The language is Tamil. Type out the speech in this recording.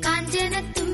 காஞ்சனத்து